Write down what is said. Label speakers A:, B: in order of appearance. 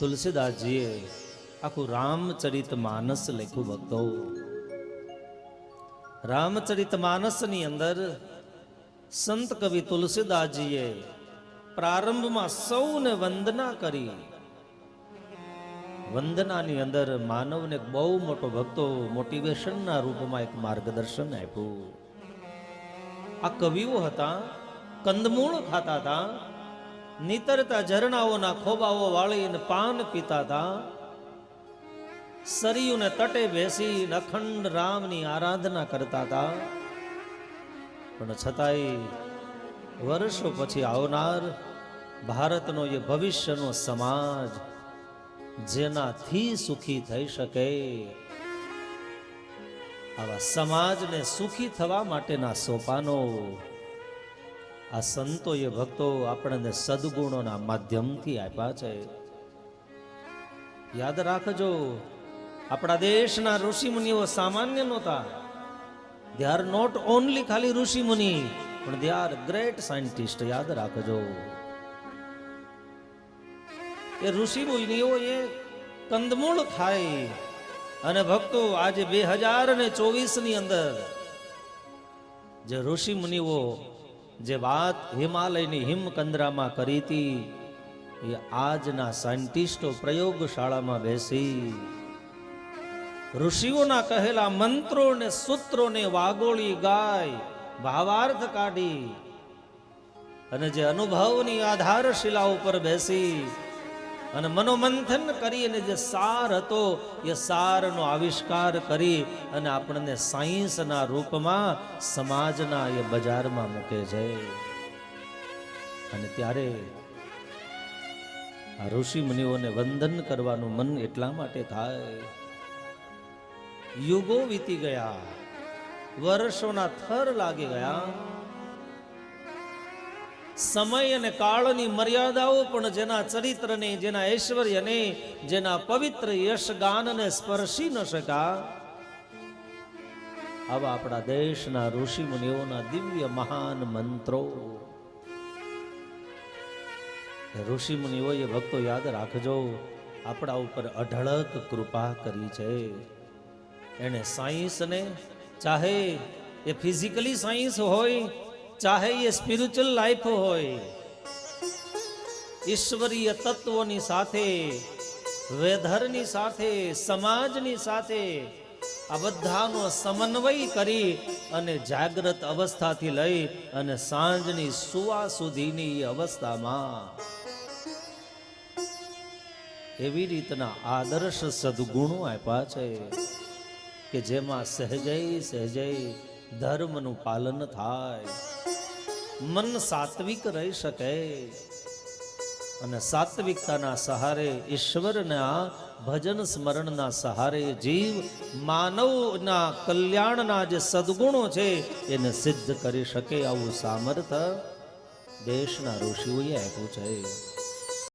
A: તુલસીદાસજીએ આખું રામચરિત માનસ લખ્યું ભક્તો. રામચરિત માનસની અંદર સંત કવિ તુલસીદાસજીએ પ્રારંભમાં સૌને વંદના કરી. વંદનાની અંદર માનવને બહુ મોટો ભક્તો મોટિવેશનના રૂપમાં એક માર્ગદર્શન આપ્યું. આ કવિઓ હતા, કંદમૂળ ખાતા હતા નીતરતા ઝરણાઓના ખોબાઓ વાળીને પાન પીતા હતા સરયુને તટે બેસી અખંડ રામની આરાધના કરતા હતા પણ છતાંય વર્ષો પછી આવનાર ભારતનો એ ભવિષ્યનો સમાજ જેનાથી સુખી થઈ શકે. આવા સમાજને સુખી થવા માટેના સોપાનો આ સંતોએ ભક્તો આપણને સદગુણોના માધ્યમથી આપ્યા છે. યાદ રાખજો, આપણા દેશના ઋષિ મુનિઓ સામાન્ય નહોતા. દે આર નોટ ઓનલી ખાલી ઋષિ મુનિ પણ દે આર ગ્રેટ સાયન્ટિસ્ટ યાદ રાખજો. એ ઋષિ મુનિઓ એ કંદમૂળ ખાય અને ભક્તો આજે બે હજાર ને ચોવીસની અંદર જે ઋષિ મુનિઓ જે વાત હિમાલયની હિમકંદરામાં કરી હતી, એ આજના સાયન્ટિસ્ટો પ્રયોગશાળામાં બેસી. ઋષિઓના કહેલા મંત્રો ને સૂત્રોને વાગોળી ગાય, ભાવાર્થ કાઢી અને જે અનુભવની આધારશિલા ઉપર બેસી અને મનોમંથન કરી અને જે સાર હતો, એ સારનો આવિષ્કાર કરી અને આપણને સાયન્સના રૂપમાં, સમાજના એ બજારમાં મૂકે છે. અને ત્યારે આ ઋષિ મુનિઓને વંદન કરવાનું મન એટલા માટે થાય. યુગો વીતી ગયા, વર્ષોના થર લાગી ગયા. સમય અને કાળની મર્યાદાઓ પણ જેના ચરિત્રને જેના ઐશ્વર્યને જેના પવિત્ર યશગાનને સ્પર્શી ન શકા. આવા આપણા દેશના ઋષિ મુનિઓના દિવ્ય મહાન મંત્રો. ઋષિ મુનિઓએ ભક્તો યાદ રાખજો, આપણા ઉપર અઢળક કૃપા કરી છે. એને સાયન્સને ચાહે એ ફિઝિકલી સાયન્સ હોય ચાહે એ સ્પિરિચ્યુઅલ લાઈફ હોય, ઈશ્વરીય તત્વોની સાથે, વેધરની સાથે, સમાજની સાથે, આ બધાનો સમન્વય કરી અને જાગ્રત અવસ્થાથી લઈ અને સાંજની સુવા સુધીની અવસ્થામાં એવી રીતના આદર્શ સદગુણો આપ્યા છે કે જેમાં સહેજય સહેજય ધર્મનું પાલન થાય. મન સાત્વિક રહી શકે. અને સાત્વિકતાના સહારે ઈશ્વરના ભજન સ્મરણના સહારે જીવ માનવના કલ્યાણના જે સદગુણો છે એને સિદ્ધ કરી શકે આવું સામર્થ દેશના ઋષિઓએ આપ્યું છે.